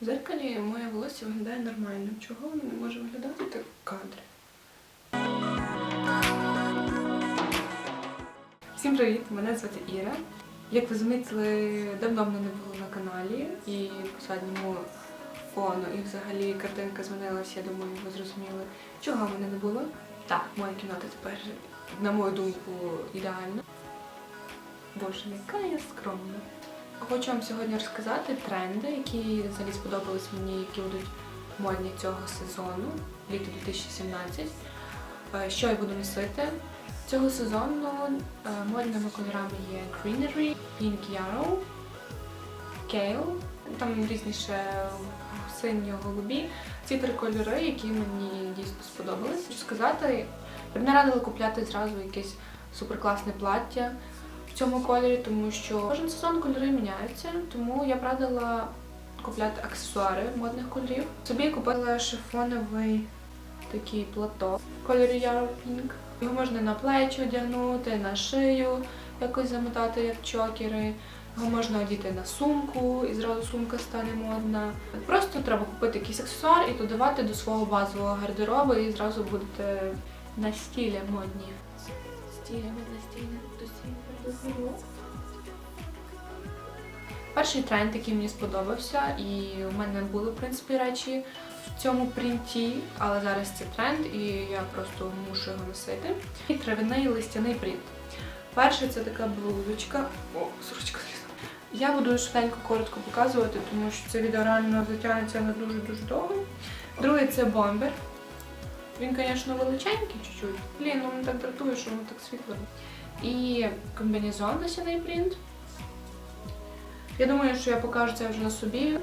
В зеркалі моє волосся виглядає нормально. Чого воно не може виглядати так в кадрі? Всім привіт! Мене звати Іра. Як ви замітили, давно мене не було на каналі і по задньому фону, і взагалі картинка змінилася, я думаю, ви зрозуміли, чого мене не було. Так, моя кімната тепер, на мою думку, ідеальна. Боже, яка я скромна. Хочу вам сьогодні розказати тренди, які взагалі сподобались мені, які будуть модні цього сезону, літо 2017. Е, Що я буду носити? Цього сезону е, модними кольорами є Greenery, Pink Yarrow, Kale, там різні ще синьо-голубі. Ці три кольори, які мені дійсно сподобались. Хочу сказати, б не радила купляти зразу якесь суперкласне плаття в цьому кольорі, тому що кожен сезон кольори міняються, тому я б радила купляти аксесуари модних кольорів. Собі купила шифоновий такий платок в кольорі Yarrow Pink. Його можна на плечі одягнути, на шию, якось замотати як чокери. Його можна одіти на сумку, і зразу сумка стане модна. Просто треба купити якийсь аксесуар і додавати до свого базового гардеробу, і зразу будете на стілі модні. Стіля, на стілі, до стілі, Перший тренд, який мені сподобався, і у мене були в принципі речі в цьому принті, але зараз це тренд, і я просто мушу його носити. І травяний листяний принт. Перший це така блузочка. О, сорочка. Я буду швиденько коротко показувати, тому що це відео реально затягнеться на дуже-дуже довго. Другий це бомбер. Він, звісно, величенький чуть-чуть. Блін, ну мене так дратує, що воно так світло. І комбінезон лисяний принт. Я думаю, що я покажу це вже на собі.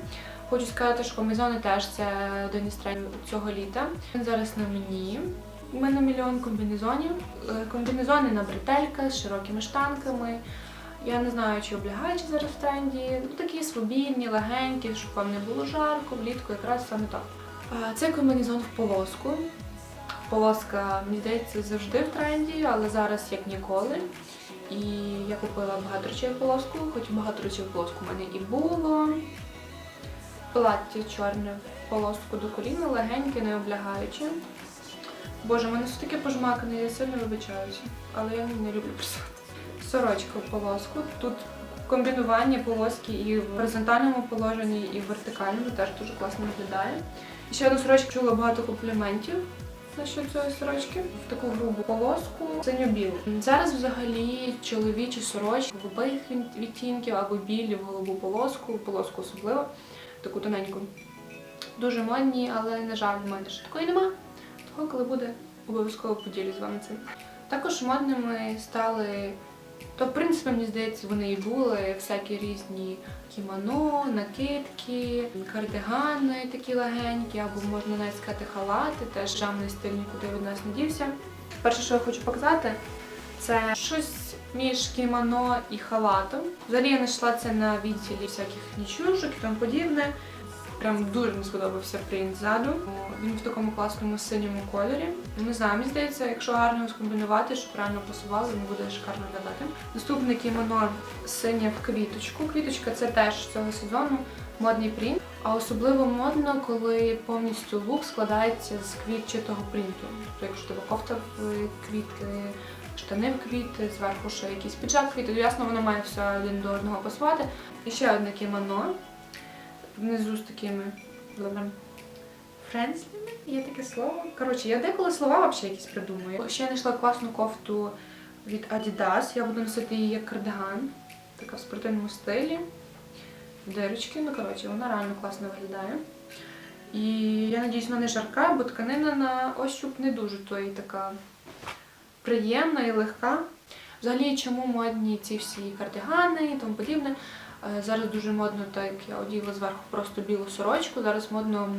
Хочу сказати, що комбінезони теж це один із трендів цього літа. Він зараз на мені. У мене мільйон комбінезонів. Е, Комбінезони на бретельках з широкими штанками. Я не знаю, чи облягаючі зараз в тренді. Ну, такі свобідні, легенькі, щоб вам не було жарко, влітку якраз саме так. Це комбінезон в полоску. Полоска, мені здається, завжди в тренді, але зараз як ніколи. І я купила багато речей полоску, хоч багато речей полоску в мене і було. Плаття чорне в полоску до коліна, легеньке, не облягаюче. Боже, в мене все таке пожмакане, я сильно вибачаюся, але я не люблю писати. Сорочка в полоску. Тут комбінування полоски і в горизонтальному положенні, і в вертикальному теж дуже класно виглядає. І ще одну сорочку чула багато компліментів насчет цієї сорочки в таку грубу полоску синьо-білу. Зараз взагалі чоловічі сорочки голубих відтінків або білі в голубу полоску, полоску особливо, таку тоненьку. Дуже модні, але на жаль, в мене ще такої нема. Того, коли буде, обов'язково поділюсь з вами цим. Також модними стали, то в принципі, мені здається, вони і були всякі різні кімоно, накидки, кардигани такі легенькі, або можна навіть сказати халати, теж жамний стиль нікуди від нас не дівся. Перше, що я хочу показати, це щось між кімоно і халатом. Взагалі я знайшла це на відділі всяких нічушок і тому подібне. Прям дуже мені сподобався принт ззаду. Він в такому класному синьому кольорі. Не знаю, мені здається, якщо гарно скомбінувати, щоб правильно пасувало, він буде шикарно виглядати. Наступне кімоно синє в квіточку. Квіточка це теж цього сезону модний принт. А особливо модно, коли повністю лук складається з квітчатого принту. Тобто, якщо тебе кофта в квіти, штани в квіти, зверху ще якийсь піджак квіти, то ясно, воно має все один до одного пасувати. І ще одне кімоно внизу з такими добре, френслями, є таке слово. Коротше, я деколи слова взагалі якісь придумую. Ще я знайшла класну кофту від Adidas. Я буду носити її як кардиган, така в спортивному стилі. Дирочки, ну коротше, вона реально класно виглядає. І я надіюсь, вона не жарка, бо тканина на ощуп не дуже то і така приємна і легка. Взагалі, чому модні ці всі кардигани і тому подібне. Е, Зараз дуже модно, так як я оділа зверху просто білу сорочку. Зараз модно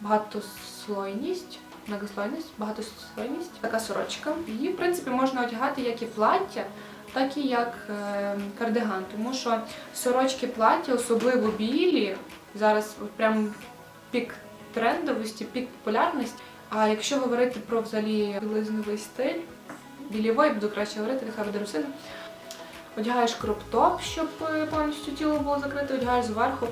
багатослойність, многослойність, багатослойність, така сорочка. Її, в принципі, можна одягати як і плаття, так і як е, кардиган. Тому що сорочки плаття, особливо білі, зараз прям пік трендовості, пік популярності. А якщо говорити про взагалі білизновий стиль, білівий, буду краще говорити, нехай буде русина. Одягаєш кроп-топ, щоб е, повністю тіло було закрите, одягаєш зверху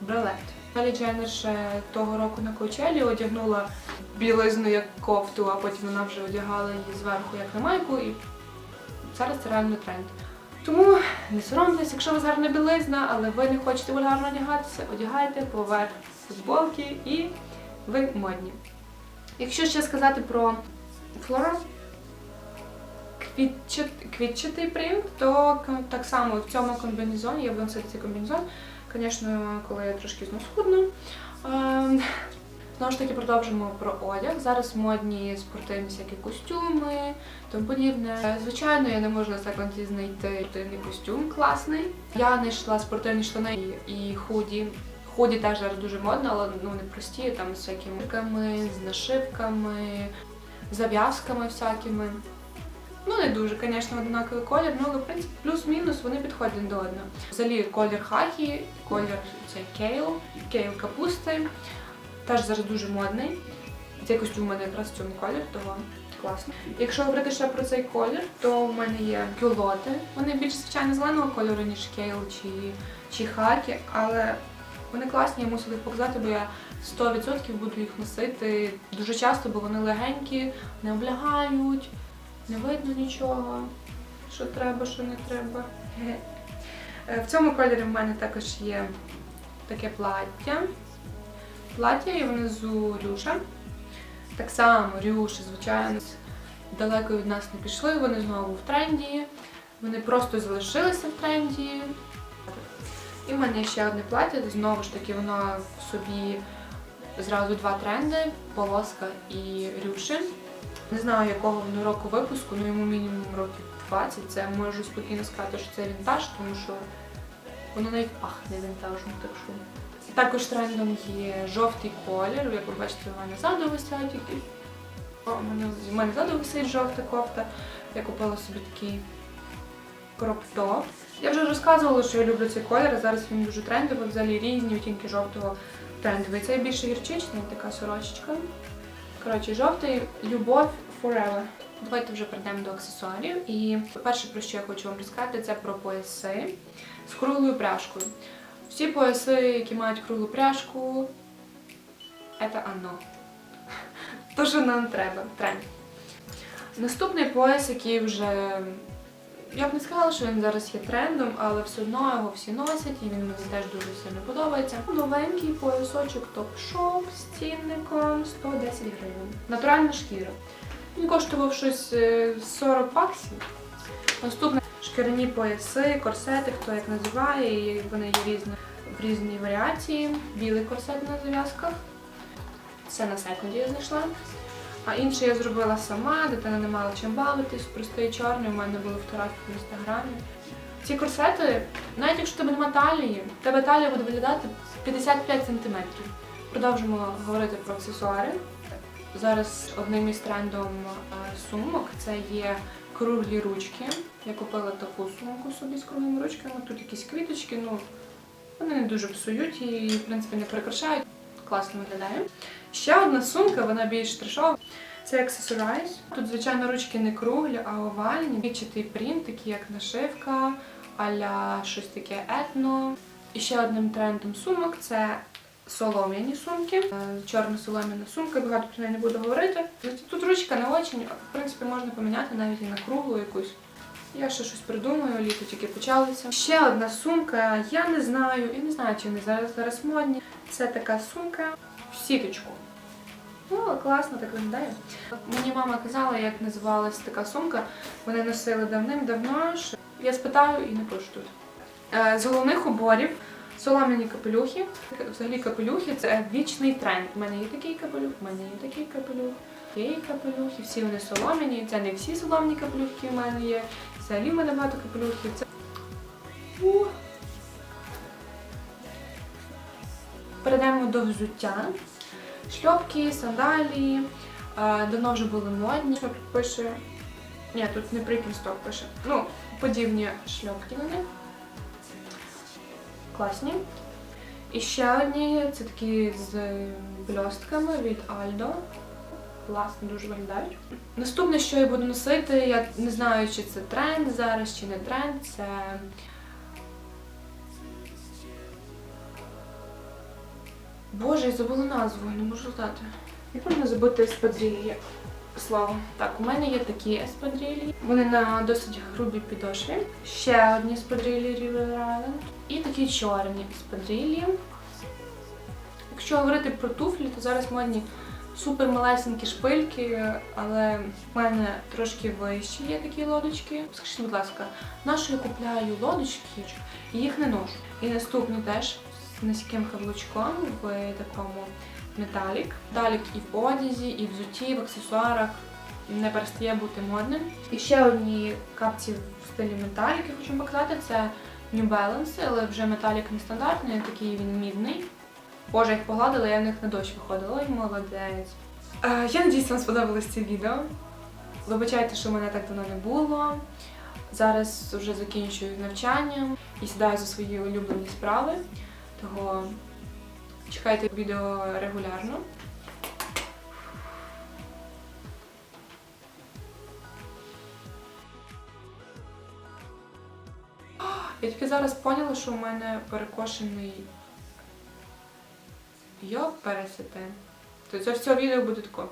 бралет. Далі Дженнер ще того року на Коучелі одягнула білизну як кофту, а потім вона вже одягала її зверху як на майку, і зараз це реально тренд. Тому не соромтесь, якщо у вас гарна білизна, але ви не хочете вульгарно одягатися, одягайте поверх футболки і ви модні. Якщо ще сказати про квітчат- квітчатий принт, то так само в цьому комбінезоні, я носити цей комбінезон, звісно, коли я трошки знову. Ем, Знову ж таки, продовжимо про одяг. Зараз модні спортивні всякі костюми, тому подібне. Е, Звичайно, я не можу на секунді знайти спортивний костюм класний. Я знайшла спортивні штани і, худі. Худі теж зараз дуже модно, але ну не прості, там з всякими з нашивками, зав'язками всякими. Ну, не дуже, звісно, однаковий колір, ну, але в принципі плюс-мінус вони підходять один до одного. Взагалі колір хакі, колір цей кейл, кейл капусти. Теж зараз дуже модний. Цей костюм у мене якраз в цьому колір, того класно. Якщо говорити ще про цей колір, то в мене є кюлоти. Вони більш звичайно зеленого кольору, ніж кейл чи, чи хакі, але вони класні, я мусила їх показати, бо я 100% буду їх носити дуже часто, бо вони легенькі, не облягають, не видно нічого, що треба, що не треба. Е, В цьому кольорі в мене також є таке плаття. Плаття і внизу рюша. Так само рюші, звичайно, далеко від нас не пішли, вони знову в тренді. Вони просто залишилися в тренді. І в мене ще одне плаття, знову ж таки, воно в собі зразу два тренди полоска і рюші. Не знаю, якого воно року випуску, ну йому мінімум років 20. Це можу спокійно сказати, що це вінтаж, тому що воно навіть пахне вінтажом, так що. Також трендом є жовтий колір, як ви бачите, у мене ззаду висять. О, у мене ззаду висить жовта кофта. Я купила собі такий кроп-топ. Я вже розказувала, що я люблю цей колір, а зараз він дуже трендовий, взагалі різні відтінки жовтого трендовий. Це більше гірчичний, така сорочечка. Коротше, жовтий любов forever. Давайте вже перейдемо до аксесуарів. І перше, про що я хочу вам розказати, це про пояси з круглою пряжкою. Всі пояси, які мають круглу пряжку, це оно. То, що нам треба. Тренд. Наступний пояс, який вже. Я б не сказала, що він зараз є трендом, але все одно його всі носять і він мені теж дуже сильно подобається. Новенький поясочок топ-шоп з цінником 110 гривень. Натуральна шкіра. Він коштував щось е, 40 баксів. Наступне шкіряні пояси, корсети, хто як називає, і вони є різні, в різній варіації. Білий корсет на зав'язках. Це на секунді я знайшла. А інше я зробила сама, дитина не мала чим бавитись, простий чорний, у мене були фотографії в інстаграмі. Ці корсети, навіть якщо тебе нема талії, тебе талія буде виглядати 55 см. Продовжимо говорити про аксесуари. Зараз одним із трендом е, сумок це є круглі ручки. Я купила таку сумку собі з круглими ручками. Тут якісь квіточки, ну вони не дуже псують і, в принципі, не прикрашають. Класно виглядає. Ще одна сумка, вона більш трешова. Це Accessorize. Тут, звичайно, ручки не круглі, а овальні. Вічатий принт, такий як нашивка, аля щось таке етно. І ще одним трендом сумок це солом'яні сумки. Е, Чорна солом'яна сумка, багато про неї не буду говорити. Тут ручка не очень, в принципі, можна поміняти навіть і на круглу якусь. Я ще щось придумаю, літо тільки почалося. Ще одна сумка, я не знаю, я не знаю, чи вони зараз модні. Це така сумка в сіточку. Ну, класно так виглядає. Мені мама казала, як називалась така сумка. Вони носили давним-давно. Я спитаю і напишу тут. Е, З головних уборів солом'яні капелюхи. Взагалі капелюхи це вічний тренд. У мене є такий капелюх, у мене є такий капелюх, є і капелюхи, всі вони солом'яні. Це не всі солом'яні капелюхи у мене є. Взагалі в мене багато капелюхів. Це... Перейдемо до взуття. Шльопки, сандалії. Давно вже були модні. Що тут пише? Ні, тут не прикінсток пише. Ну, подібні шльопки на них. Класні. І ще одні це такі з бльостками від Aldo. Класно дуже виглядають. Наступне, що я буду носити, я не знаю, чи це тренд зараз, чи не тренд, це Боже, я забула назву, не можу знати. Як можна забути еспадрилі? Слово. Так, у мене є такі еспадрилі. Вони на досить грубій підошві. Ще одні еспадрилі River Island. І такі чорні еспадрилі. Якщо говорити про туфлі, то зараз модні супер малесенькі шпильки, але в мене трошки вищі є такі лодочки. Скажіть, будь ласка, на що я купляю лодочки і їх не ношу? І наступні теж низьким каблучком в такому металік. Металік і в одязі, і в взутті, і в аксесуарах не перестає бути модним. І ще одні капці в стилі металік, я хочу показати, це New Balance, але вже металік не стандартний, такий він мідний. Боже, їх погладила, я в них на дощ виходила. Ой, молодець. Е, я надіюсь, вам сподобалось це відео. Вибачайте, що мене так давно не було. Зараз вже закінчую з навчанням і сідаю за свої улюблені справи. Того чекайте відео регулярно. Я тільки зараз поняла, що у мене перекошений Йоп, пересете. То це все відео буде тако.